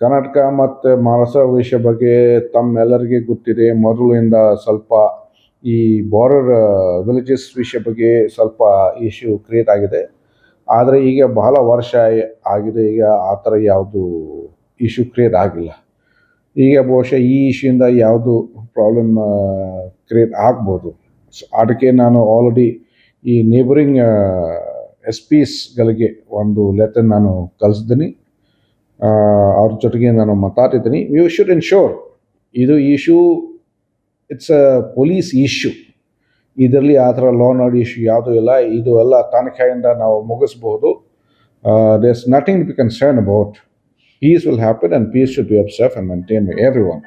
ಕರ್ನಾಟಕ ಮತ್ತು ಮಹಾರಾಷ್ಟ್ರ ವಿಷಯ ಬಗ್ಗೆ ತಮ್ಮೆಲ್ಲರಿಗೆ ಗೊತ್ತಿದೆ. ಮೊದಲಿಂದ ಸ್ವಲ್ಪ ಈ ಬಾರ್ಡರ್ ವಿಲೇಜಸ್ ವಿಷಯ ಬಗ್ಗೆ ಸ್ವಲ್ಪ ಇಶ್ಯೂ ಕ್ರಿಯೇಟ್ ಆಗಿದೆ. ಆದರೆ ಈಗ ಬಹಳ ವರ್ಷ ಆಗಿದೆ. ಈಗ ಆ ಥರ ಯಾವುದು ಇಶ್ಯೂ ಕ್ರಿಯೇಟ್ ಆಗಿಲ್ಲ. ಈಗ ಬಹುಶಃ ಈ ಇಶ್ಯೂಯಿಂದ ಯಾವುದು ಪ್ರಾಬ್ಲಮ್ ಕ್ರಿಯೇಟ್ ಆಗ್ಬೋದು. ಸೊ ಅದಕ್ಕೆ ನಾನು ಆಲ್ರೆಡಿ ಈ ನೇಬರಿಂಗ್ ಎಸ್ ಪಿಸ್ಗಳಿಗೆ ಒಂದು ಲೆಟರ್ ನಾನು ಕಳಿಸಿದ್ದೀನಿ. ಜೊತೆಗೆ ನಾನು ಮಾತಾಡ್ತಿದ್ದೀನಿ. ಯು ಶುಡ್ ಎನ್ಶೋರ್ ಇದು issue it's a police issue ಇದರಲ್ಲಿ ಆ ಥರ ಲಾ ಆರ್ಡರ್ ಇಶ್ಯೂ ಯಾವುದೂ ಇಲ್ಲ. ಇದು ಎಲ್ಲ ತನಿಖೆಯಿಂದ ನಾವು ಮುಗಿಸ್ಬೋದು there is nothing be concern about peace will happen and peace should be observe and maintain every one